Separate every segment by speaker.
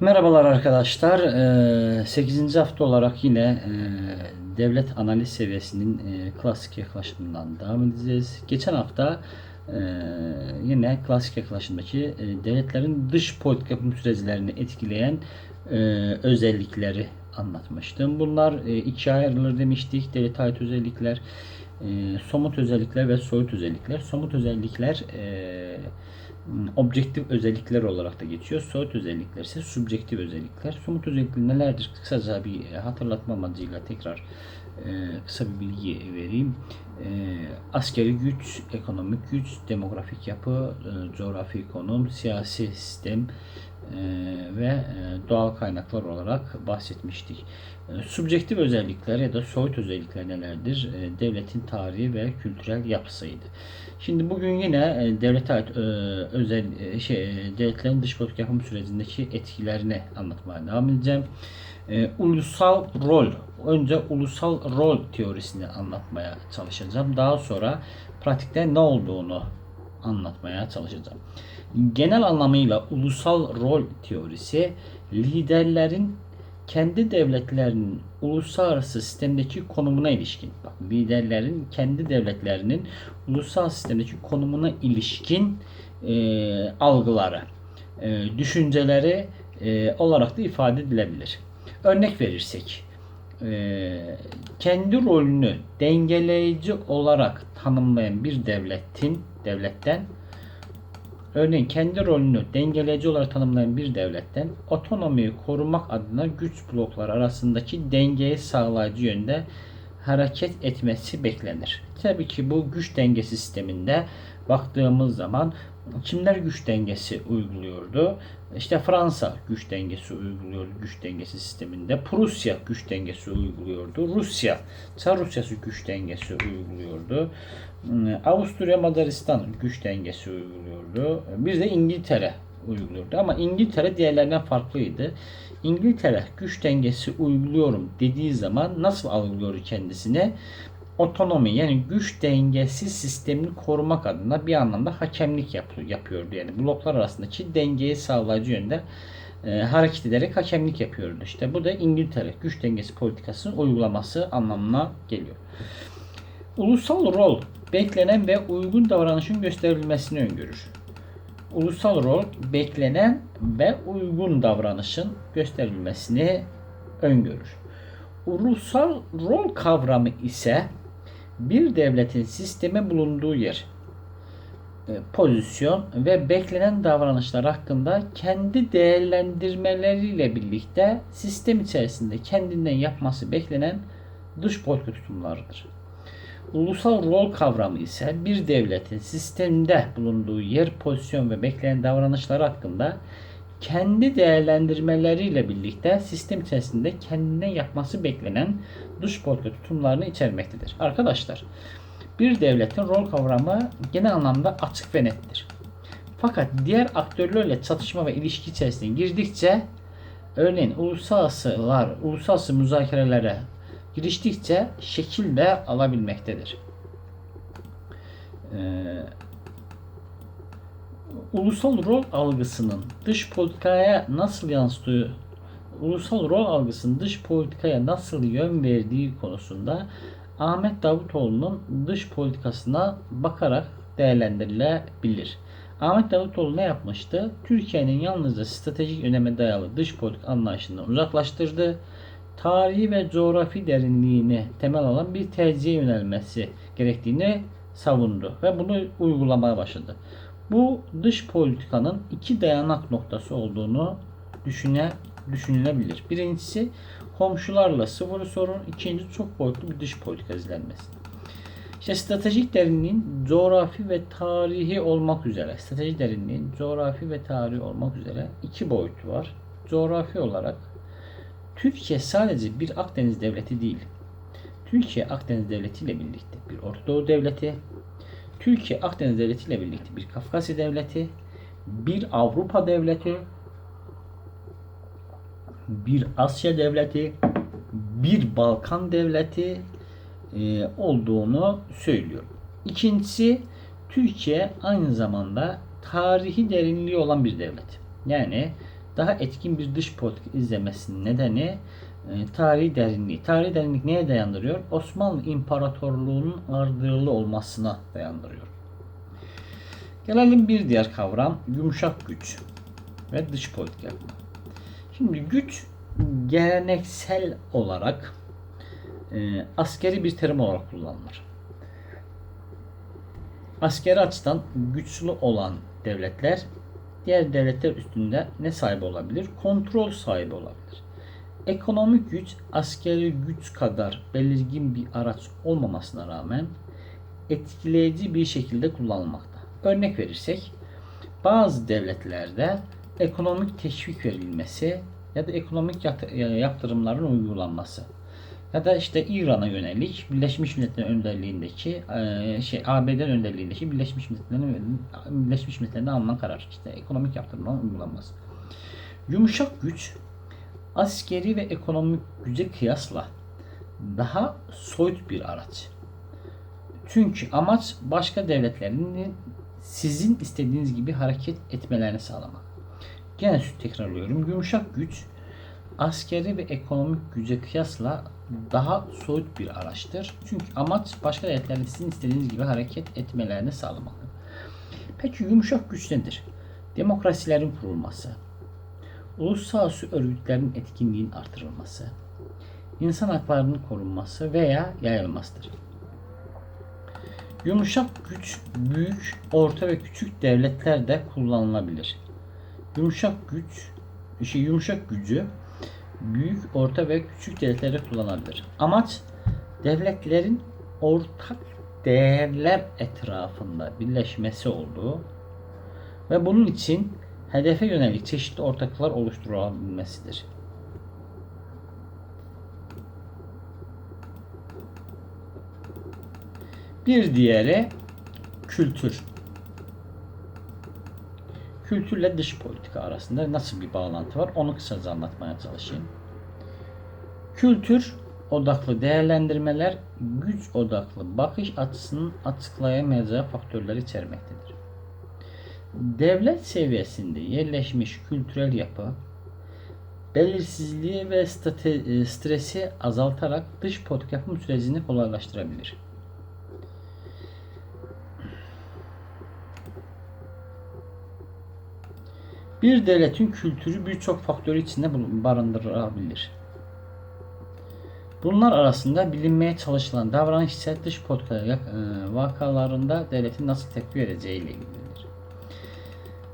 Speaker 1: Merhabalar arkadaşlar. 8. hafta olarak yine e, devlet analiz seviyesinin e, klasik yaklaşımından devam edeceğiz. Geçen hafta e, yine klasik yaklaşımdaki devletlerin dış politika yapım süreçlerini etkileyen özellikleri anlatmıştım. Bunlar ikiye ayrılır demiştik. Devlete ait özellikler, e, somut özellikler ve soyut özellikler. Somut özellikler e, objektif özellikler olarak da geçiyor. Soyut özellikler ise subjektif özellikler. Somut özellikler nelerdir? Kısaca bir hatırlatma amacıyla tekrar e, kısa bir bilgi vereyim. E, askeri güç, ekonomik güç, demografik yapı, e, coğrafi konum, siyasi sistem e, ve e, doğal kaynaklar olarak bahsetmiştik. E, subjektif özellikler ya da soyut özellikler nelerdir? E, devletin tarihi ve kültürel yapısıydı. Şimdi bugün yine e, devlete ait e, özel şey devletlerin dış politika yapım sürecindeki etkilerini anlatmaya devam edeceğim. Ulusal rol. Önce ulusal rol teorisini anlatmaya çalışacağım. Daha sonra pratikte ne olduğunu anlatmaya çalışacağım. Genel anlamıyla ulusal rol teorisi liderlerin kendi devletlerinin uluslararası sistemdeki konumuna ilişkin, bak liderlerin kendi devletlerinin ulusal sistemdeki konumuna ilişkin e, algıları, e, düşünceleri e, olarak da ifade edilebilir. Örnek verirsek, e, kendi rolünü dengeleyici olarak tanımlayan bir devletin devletten Örneğin kendi rolünü dengeleyici olarak tanımlayan bir devletten otonomiyi korumak adına güç blokları arasındaki dengeyi sağlayıcı yönde hareket etmesi beklenir. Tabii ki bu güç dengesi sisteminde baktığımız zaman kimler güç dengesi uyguluyordu? İşte Fransa güç dengesi uyguluyordu güç dengesi sisteminde. Prusya güç dengesi uyguluyordu. Rusya, Çar Rusyası güç dengesi uyguluyordu. Hmm, Avusturya Macaristan güç dengesi uyguluyordu. Bir de İngiltere uyguluyordu. Ama İngiltere diğerlerinden farklıydı. İngiltere güç dengesi uyguluyorum dediği zaman nasıl algılıyor kendisine? Otonomi yani güç dengesi sistemini korumak adına bir anlamda hakemlik yapıyor, yapıyordu. Yani bloklar arasındaki dengeyi sağlayıcı yönde e, hareket ederek hakemlik yapıyordu. İşte bu da İngiltere güç dengesi politikasının uygulaması anlamına geliyor. Ulusal rol beklenen ve uygun davranışın gösterilmesini öngörür. Ulusal rol beklenen ve uygun davranışın gösterilmesini öngörür. Ulusal rol kavramı ise bir devletin sisteme bulunduğu yer, e, pozisyon ve beklenen davranışlar hakkında kendi değerlendirmeleriyle birlikte sistem içerisinde kendinden yapması beklenen dış politika tutumlarıdır. Ulusal rol kavramı ise bir devletin sistemde bulunduğu yer, pozisyon ve beklenen davranışları hakkında kendi değerlendirmeleriyle birlikte sistem içerisinde kendinden yapması beklenen dış politika tutumlarını içermektedir. Arkadaşlar, bir devletin rol kavramı genel anlamda açık ve nettir. Fakat diğer aktörlerle çatışma ve ilişki içerisine girdikçe örneğin uluslararasılar, uluslararası müzakerelere giriştikçe şekil de alabilmektedir. Ee, ulusal rol algısının dış politikaya nasıl yansıtığı, ulusal rol algısının dış politikaya nasıl yön verdiği konusunda Ahmet Davutoğlu'nun dış politikasına bakarak değerlendirilebilir. Ahmet Davutoğlu ne yapmıştı? Türkiye'nin yalnızca stratejik öneme dayalı dış politik anlayışından uzaklaştırdı. Tarihi ve coğrafi derinliğini temel alan bir tercihe yönelmesi gerektiğini savundu ve bunu uygulamaya başladı. Bu dış politikanın iki dayanak noktası olduğunu düşüne, düşünülebilir. Birincisi komşularla sıfır sorun, ikinci çok boyutlu bir dış politika izlenmesi. İşte stratejik derinliğin coğrafi ve tarihi olmak üzere, stratejik derinliğin coğrafi ve tarihi olmak üzere iki boyutu var. Coğrafi olarak Türkiye sadece bir Akdeniz devleti değil. Türkiye Akdeniz devleti ile birlikte bir Orta Doğu devleti, Türkiye Akdeniz devleti ile birlikte bir Kafkasya devleti, bir Avrupa devleti, bir Asya devleti, bir Balkan devleti e, olduğunu söylüyor. İkincisi Türkiye aynı zamanda tarihi derinliği olan bir devlet. Yani daha etkin bir dış politika izlemesinin nedeni e, tarihi derinliği. Tarihi derinlik neye dayandırıyor? Osmanlı İmparatorluğu'nun ardırlı olmasına dayandırıyor. Gelelim bir diğer kavram yumuşak güç ve dış politika. Şimdi güç geleneksel olarak e, askeri bir terim olarak kullanılır. Askeri açıdan güçlü olan devletler diğer devletler üstünde ne sahibi olabilir? Kontrol sahibi olabilir. Ekonomik güç askeri güç kadar belirgin bir araç olmamasına rağmen etkileyici bir şekilde kullanılmakta. Örnek verirsek bazı devletlerde ekonomik teşvik verilmesi ya da ekonomik yat- yaptırımların uygulanması ya da işte İran'a yönelik Birleşmiş Milletler önderliğindeki e, şey ABD önderliğindeki Birleşmiş Milletler'in Birleşmiş Milletler'in alınan karar işte ekonomik yaptırımların uygulanması. Yumuşak güç askeri ve ekonomik güce kıyasla daha soyut bir araç. Çünkü amaç başka devletlerin sizin istediğiniz gibi hareket etmelerini sağlamak. Gene tekrarlıyorum. Yumuşak güç askeri ve ekonomik güce kıyasla daha soyut bir araçtır. Çünkü amaç başka devletlerin sizin istediğiniz gibi hareket etmelerini sağlamak. Peki yumuşak güç nedir? Demokrasilerin kurulması, uluslararası örgütlerin etkinliğinin artırılması, insan haklarının korunması veya yayılmasıdır. Yumuşak güç büyük, orta ve küçük devletlerde kullanılabilir. Yumuşak güç, şey yumuşak gücü büyük, orta ve küçük devletlerde kullanılabilir. Amaç devletlerin ortak değerler etrafında birleşmesi olduğu ve bunun için hedefe yönelik çeşitli ortaklıklar oluşturulabilmesidir. Bir diğeri kültür. Kültürle dış politika arasında nasıl bir bağlantı var onu kısaca anlatmaya çalışayım. Kültür odaklı değerlendirmeler güç odaklı bakış açısının açıklayamayacağı faktörleri içermektedir. Devlet seviyesinde yerleşmiş kültürel yapı belirsizliği ve state- stresi azaltarak dış politika yapım sürecini kolaylaştırabilir. Bir devletin kültürü birçok faktörü içinde barındırabilir. Bunlar arasında bilinmeye çalışılan davranışsal dış politika e, vakalarında devletin nasıl tepki vereceği ile ilgilidir.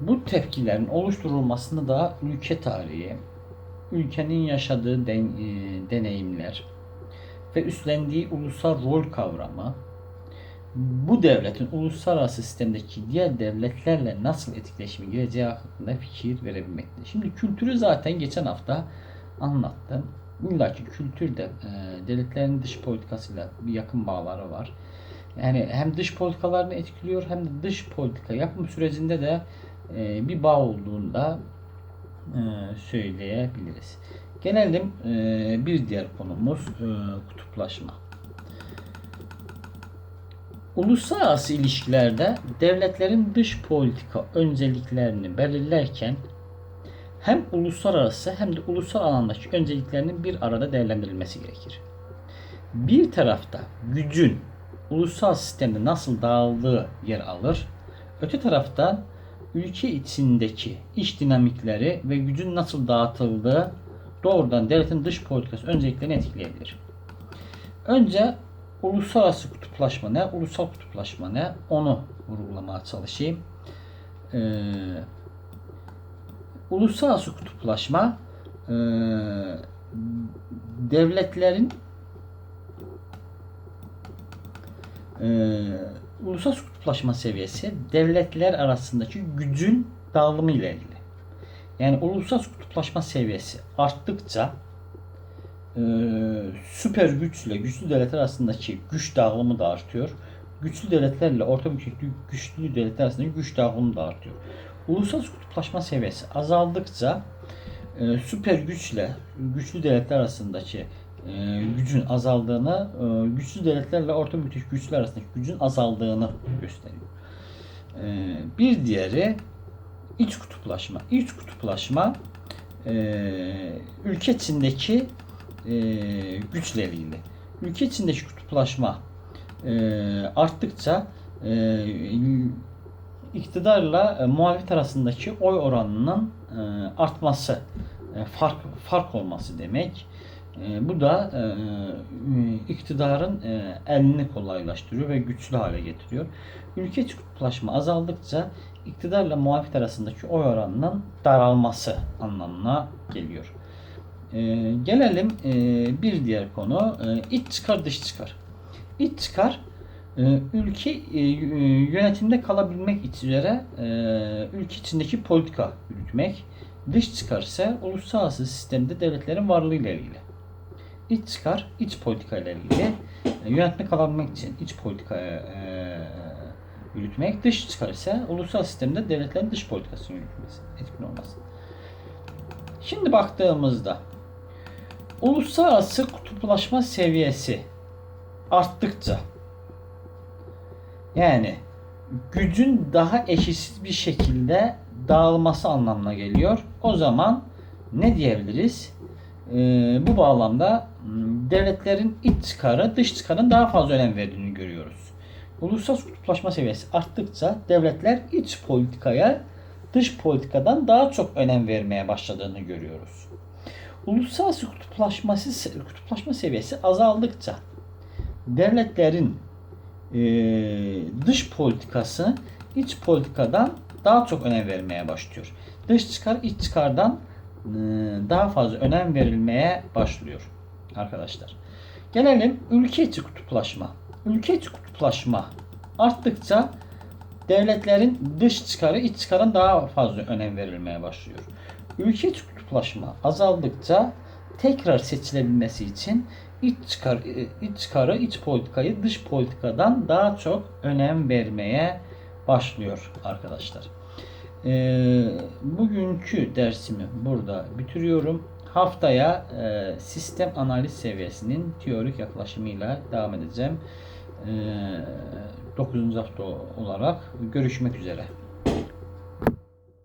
Speaker 1: Bu tepkilerin oluşturulmasında da ülke tarihi, ülkenin yaşadığı den- e, deneyimler ve üstlendiği ulusal rol kavramı, bu devletin uluslararası sistemdeki diğer devletlerle nasıl etkileşime gireceği hakkında fikir verebilmektedir. Şimdi kültürü zaten geçen hafta anlattım. İlla ki kültür de e, devletlerin dış politikasıyla bir yakın bağları var. Yani hem dış politikalarını etkiliyor hem de dış politika yapım sürecinde de e, bir bağ olduğunda e, söyleyebiliriz. Gelelim e, bir diğer konumuz kutuplaşma. Uluslararası ilişkilerde devletlerin dış politika önceliklerini belirlerken hem uluslararası hem de ulusal alandaki önceliklerinin bir arada değerlendirilmesi gerekir. Bir tarafta gücün ulusal sistemde nasıl dağıldığı yer alır. Öte taraftan ülke içindeki iş dinamikleri ve gücün nasıl dağıtıldığı doğrudan devletin dış politikası önceliklerini etkileyebilir. Önce uluslararası kutuplaşma ne, ulusal kutuplaşma ne onu vurgulamaya çalışayım. Ee, uluslararası kutuplaşma e, devletlerin e, uluslararası kutuplaşma seviyesi devletler arasındaki gücün dağılımı ile ilgili. Yani uluslararası kutuplaşma seviyesi arttıkça e, süper güçle güçlü devletler arasındaki güç dağılımı da artıyor. Güçlü devletlerle orta büyüklüklü güçlü devletler arasındaki güç dağılımı da artıyor. Uluslararası kutuplaşma seviyesi azaldıkça e, süper güçle güçlü devletler arasındaki e, gücün azaldığını, e, güçlü devletlerle orta büyüklük güçler arasındaki gücün azaldığını gösteriyor. E, bir diğeri iç kutuplaşma. İç kutuplaşma e, ülke içindeki e, güçleriyle. Ülke içindeki kutuplaşma arttıkça iktidarla e, muhalefet arasındaki oy oranının artması, fark fark olması demek. E, bu da e, e, iktidarın e, elini kolaylaştırıyor ve güçlü hale getiriyor. Ülke kutuplaşma azaldıkça iktidarla muhalefet arasındaki oy oranının daralması anlamına geliyor. E, gelelim bir diğer konu iç çıkar dış çıkar. İç çıkar ülke yönetimde kalabilmek üzere ülke içindeki politika yürütmek. Dış çıkar ise uluslararası sistemde devletlerin varlığı ile ilgili. İç çıkar, iç politika ile ilgili. E, yönetme kalabilmek için iç politika e, yürütmek. Dış çıkar ise uluslararası sistemde devletlerin dış politikasını yürütmesi, etkin olması. Şimdi baktığımızda uluslararası kutuplaşma seviyesi arttıkça yani gücün daha eşitsiz bir şekilde dağılması anlamına geliyor. O zaman ne diyebiliriz? Ee, bu bağlamda m, devletlerin iç çıkarı dış çıkarın daha fazla önem verdiğini görüyoruz. Uluslararası kutuplaşma seviyesi arttıkça devletler iç politikaya dış politikadan daha çok önem vermeye başladığını görüyoruz. Uluslararası kutuplaşması kutuplaşma seviyesi azaldıkça devletlerin e, dış politikası iç politikadan daha çok önem vermeye başlıyor. Dış çıkar iç çıkardan daha fazla önem verilmeye başlıyor arkadaşlar. Gelelim ülke içi kutuplaşma. Ülke içi kutuplaşma arttıkça devletlerin dış çıkarı iç çıkarın daha fazla önem verilmeye başlıyor. Ülke içi kutuplaşma azaldıkça tekrar seçilebilmesi için iç çıkar iç çıkarı iç politikayı dış politikadan daha çok önem vermeye başlıyor arkadaşlar. Ee, bugünkü dersimi burada bitiriyorum. Haftaya e, sistem analiz seviyesinin teorik yaklaşımıyla devam edeceğim. E, 9. hafta olarak görüşmek üzere.